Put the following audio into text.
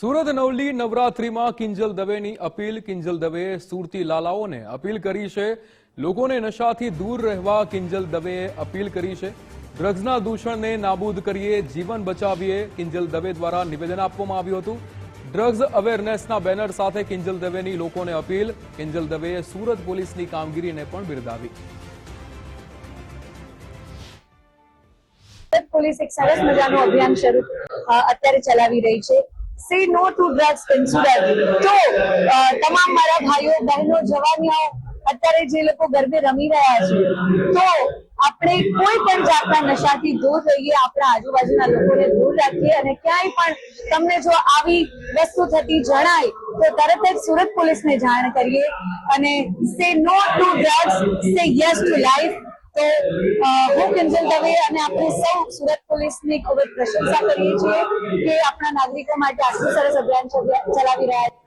સુરત નવલી નવરાત્રીમાં કિંજલ દવેની અપીલ. કિંજલ દવેએ સુરતી લાલાઓને અપીલ કરી છે. લોકોને નશાથી દૂર રહેવા કિંજલ દવેએ અપીલ કરી છે. ડ્રગ્સના દૂષણને નાબૂદ કરીએ, જીવન બચાવીએ, કિંજલ દવે દ્વારા નિવેદન આપવામાં આવ્યું હતું. ડ્રગ્સ અવેરનેસના બેનર સાથે કિંજલ દવેની લોકોને અપીલ. કિંજલ દવેએ સુરત પોલીસની કામગીરીને પણ બિરદાવી. પોલીસ એક સરસ મજાનું અભિયાન શરૂ અત્યારે ચલાવી રહી છે. સે નો ટુ ડ્રગ્સ ઇન તો તમામ મારા ભાઈઓ, બહેનો, જવાનીઓ, અત્યારે જે લોકો ગરબે રમી રહ્યા છે, તો આપણે કોઈ પણ જાતના નશાથી દૂર રહીએ, આપણા આજુબાજુના લોકોને દૂર રાખીએ અને ક્યાંય પણ તમને જો આવી વસ્તુ થતી જણાય, તો તરત જ સુરત પોલીસને જાણ કરીએ અને say no to drugs say yes to life તો હું કિંજલ દવે અને આપણે સૌ સુરત પોલીસની ખૂબ જ પ્રશંસા કરીએ છીએ કે આપણા નાગરિકો માટે આટલું સરસ અભિયાન ચલા- ચલાવી રહ્યા છે.